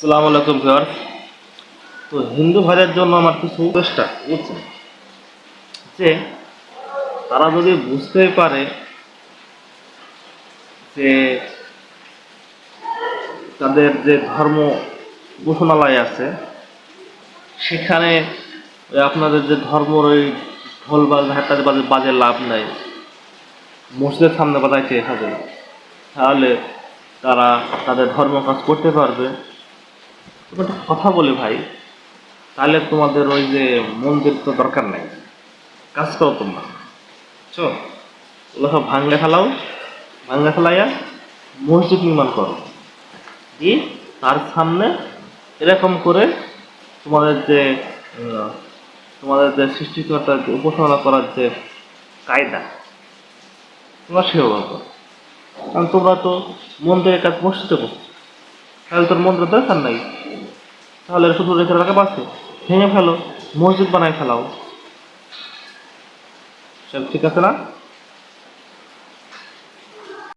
সালাম আলাইকুম ভিওর তো হিন্দু ভাইদের জন্য আমার কিছু চেষ্টা বুঝছেন? যে তারা যদি বুঝতেই পারে যে তাদের যে ধর্ম উপাসনালয় আছে, সেখানে আপনাদের যে ধর্মর ওই ঢোল বাজ হাট্টা বাজে বাজে লাভ নাই। মসজিদের সামনে বাজাইতে হবে। তাহলে তারা তাদের ধর্ম কাজ করতে পারবে। একটা কথা বলে ভাই, তাহলে তোমাদের ওই যে মন্দির তো দরকার নাই, কাজ করো তোমরা। ওগুলো সব ভাঙলে ফেলাও, ভাঙলে ফেলাইয়া মসজিদ নির্মাণ করো। দিয়ে তার সামনে এরকম করে তোমাদের যে তোমাদের যে সৃষ্টিকর্তার যে উপাসনা করার যে কায়দা, তোমরা সেভাবে করো। কারণ তোমরা তো মন্দিরের কাজ মসজিদে করছ। তাহলে তোর মন্দিরের দরকার নাই। তাহলে শুধু রেখে রাখা বাসে? ভেঙে ফেলো মসজিদ বানায় ফেলাও। ঠিক আছে না?